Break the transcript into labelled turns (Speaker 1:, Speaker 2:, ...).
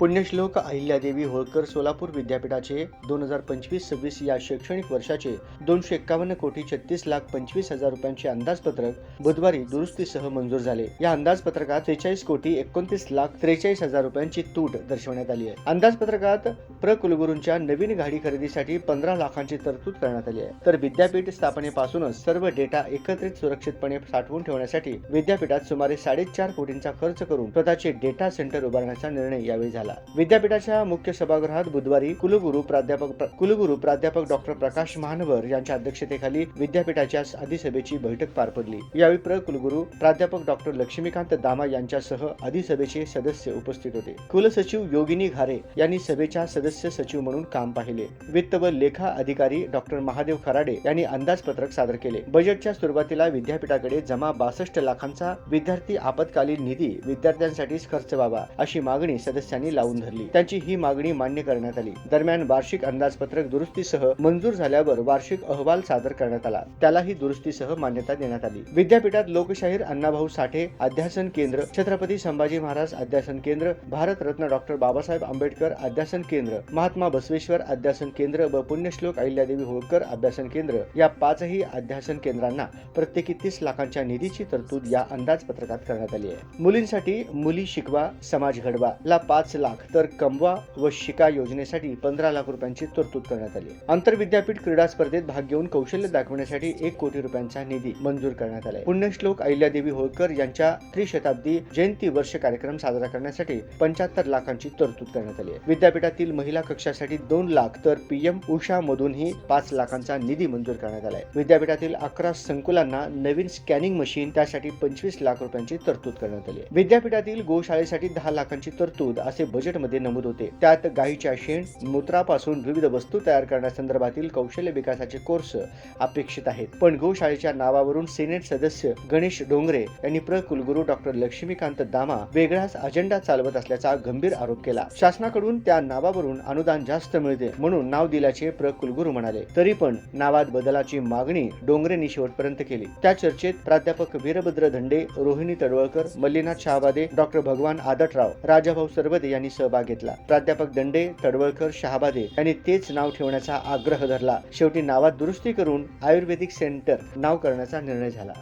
Speaker 1: पुण्यश्लोक अहिल्यादेवी होळकर सोलापूर विद्यापीठाचे दोन हजार पंचवीस सव्वीस या शैक्षणिक वर्षाचे दोनशे एक्कावन्न कोटी छत्तीस लाख पंचवीस हजार रुपयांचे अंदाजपत्रक बुधवारी दुरुस्तीसह मंजूर झाले. या अंदाजपत्रकात त्रेचाळीस कोटी एकोणतीस लाख त्रेचाळीस हजार रुपयांची तूट दर्शवण्यात आली आहे. अंदाजपत्रकात प्रकुलगुरूंच्या नवीन गाडी खरेदीसाठी पंधरा लाखांची तरतूद करण्यात आली आहे. तर विद्यापीठ स्थापनेपासूनच सर्व डेटा एकत्रित सुरक्षितपणे साठवून ठेवण्यासाठी विद्यापीठात सुमारे साडेचार कोटींचा खर्च करून स्वतःचे डेटा सेंटर उभारण्याचा निर्णय यावेळी झाला. विद्यापीठाच्या मुख्य सभागृहात बुधवारी कुलगुरू प्राध्यापक प्र- कुलगुरू प्राध्यापक डॉक्टर प्रकाश महानवर यांच्या अध्यक्षतेखाली विद्यापीठाच्या अधिसभेची बैठक पार पडली. यावेळी प्र कुलगुरू प्राध्यापक डॉक्टर लक्ष्मीकांत दामा यांच्यासह अधिसभेचे सदस्य उपस्थित होते. कुलसचिव योगिनी घारे यांनी सभेच्या सदस्य सचिव म्हणून काम पाहिले. वित्त व लेखा अधिकारी डॉक्टर महादेव खराडे यांनी अंदाजपत्रक सादर केले. बजेटच्या सुरुवातीला विद्यापीठाकडे जमा बासष्ट लाखांचा विद्यार्थी आपत्कालीन निधी विद्यार्थ्यांसाठीच खर्च व्हावा अशी मागणी सदस्यांनी लावून धरली. त्यांची ही मागणी मान्य करण्यात आली. दरम्यान वार्षिक अंदाजपत्रक दुरुस्तीसह मंजूर झाल्यावर वार्षिक अहवाल सादर करण्यात आला. त्यालाही दुरुस्तीसह मान्यता देण्यात आली. विद्यापीठात लोकशाहीर अण्णाभाऊ साठे अध्यासन केंद्र छत्रपती संभाजी महाराज अध्यासन केंद्र भारतरत्न डॉक्टर बाबासाहेब आंबेडकर अध्यासन केंद्र महात्मा बसवेश्वर अध्यासन केंद्र व पुण्यश्लोक अहिल्यादेवी होळकर अभ्यासन केंद्र या पाचही अध्यासन केंद्रांना प्रत्येकी तीस लाखांच्या निधीची तरतूद या अंदाजपत्रकात करण्यात आली आहे. मुलींसाठी मुली शिकवा समाज घडवा. ला पाच लाख तर कमवा व शिका योजनेसाठी पंधरा लाख रुपयांची तरतूद करण्यात आली. आंतरविद्यापीठ क्रीडा स्पर्धेत भाग घेऊन कौशल्य दाखवण्यासाठी एक कोटी रुपयांचा निधी मंजूर करण्यात आला पुण्यश्लोक अहिल्यादेवी होळकर यांच्या त्रिशताब्दी जयंती वर्ष कार्यक्रम साजरा करण्यासाठी पंच्याहत्तर लाखांची तरतूद करण्यात आली आहे. विद्यापीठातील महिला कक्षासाठी दोन लाख तर पीएम उषा मधूनही पाच लाखांचा निधी मंजूर करण्यात आला आहे विद्यापीठातील अकरा संकुलांना नवीन स्कॅनिंग मशीन त्यासाठी पंचवीस लाख रुपयांची तरतूद करण्यात आली आहे. विद्यापीठातील गोशाळेसाठी दहा लाखांची तरतूद असे बजेटमध्ये नमूद होते. त्यात गायीच्या शेण मूत्रापासून विविध वस्तू तयार करण्यासंदर्भातील कौशल्य विकासाचे कोर्स अपेक्षित आहेत. पण गोशाळेच्या नावावरून सेनेट सदस्य गणेश डोंगरे यांनी प्र कुलगुरू डॉक्टर लक्ष्मीकांत दामा वेगळाच अजेंडा चालवत असल्याचा गंभीर आरोप केला. शासनाकडून त्या नावावरून अनुदान जास्त मिळते म्हणून नाव दिल्याचे प्र कुलगुरू म्हणाले. तरी पण नावात बदलाची मागणी डोंगरेंनी शेवटपर्यंत केली. त्या चर्चेत प्राध्यापक वीरभद्र धंडे रोहिणी तडवळकर मल्लीनाथ शहाबादे डॉक्टर भगवान आदटराव राजाभाऊ सरबदे यांनी सहभाग घेतला. प्राध्यापक दंडे तडवळकर शहाबादे यांनी तेच नाव ठेवण्याचा आग्रह धरला. शेवटी नावात दुरुस्ती करून आयुर्वेदिक सेंटर नाव करण्याचा निर्णय झाला.